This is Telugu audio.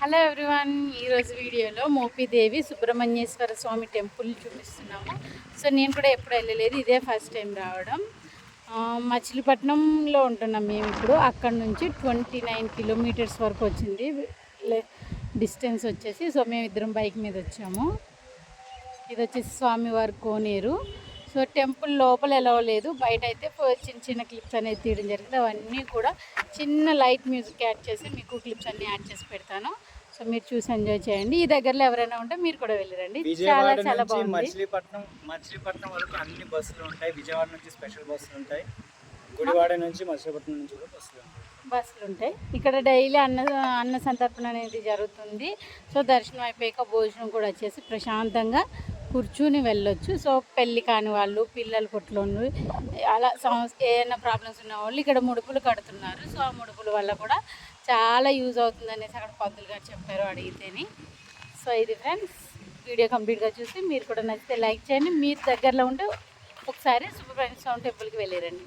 హలో ఎవ్రీవన్ ఈరోజు వీడియోలో మోపిదేవి సుబ్రహ్మణ్యేశ్వర స్వామి టెంపుల్ చూపిస్తున్నాము. సో నేను కూడా ఎప్పుడు వెళ్ళలేదు. ఇదే ఫస్ట్ టైం రావడం. మచిలీపట్నంలో ఉంటున్నాం మేము ఇప్పుడు. అక్కడ నుంచి ట్వంటీ నైన్ కిలోమీటర్స్ వరకు వచ్చింది. డిస్టెన్స్ వచ్చేసి. సో మేము ఇద్దరం బైక్ మీద వచ్చాము. ఇది వచ్చేసి స్వామివారి కోనేరు. సో టెంపుల్ లోపల ఎలా లేదు. బయట అయితే చిన్న చిన్న క్లిప్స్ అనేది తీయడం జరిగింది. అవన్నీ కూడా చిన్న లైట్ మ్యూజిక్ యాడ్ చేసి మీకు క్లిప్స్ అన్నీ యాడ్ చేసి పెడతాను. సో మీరు చూసి ఎంజాయ్ చేయండి. ఈ దగ్గరలో ఎవరైనా ఉంటే మీరు కూడా వెళ్ళరండి. చాలా చాలా బాగుంది. మచిలీపట్నం మచిలీపట్నం వరకు అన్ని బస్సులు ఉంటాయి. విజయవాడ నుంచి స్పెషల్ బస్సులు ఉంటాయి. గుడివాడ నుంచి మచిలీపట్నం నుంచి కూడా బస్సులు ఉంటాయి. బస్సులు ఉంటాయి. ఇక్కడ డైలీ అన్న అన్న సంతర్పణ అనేది జరుగుతుంది. సో దర్శనం అయిపోయాక భోజనం కూడా వచ్చేసి ప్రశాంతంగా కూర్చుని వెళ్ళొచ్చు. సో పెళ్ళి కాని వాళ్ళు పిల్లలు పుట్టిన అలా సంవత్సరం ఏమైనా ప్రాబ్లమ్స్ ఉన్న వాళ్ళు ఇక్కడ ముడుపులు కడుతున్నారు. సో ఆ ముడుపుల వల్ల కూడా చాలా యూజ్ అవుతుంది అనేసి అక్కడ పంతులు గారు చెప్పారు అడిగితేని. సో ఇది ఫ్రెండ్స్ వీడియో కంప్లీట్గా చూసి మీరు కూడా నచ్చితే లైక్ చేయండి. మీరు దగ్గరలో ఉంటే ఒకసారి సుబ్రహ్మణ్య స్వామి టెంపుల్కి వెళ్ళారండి.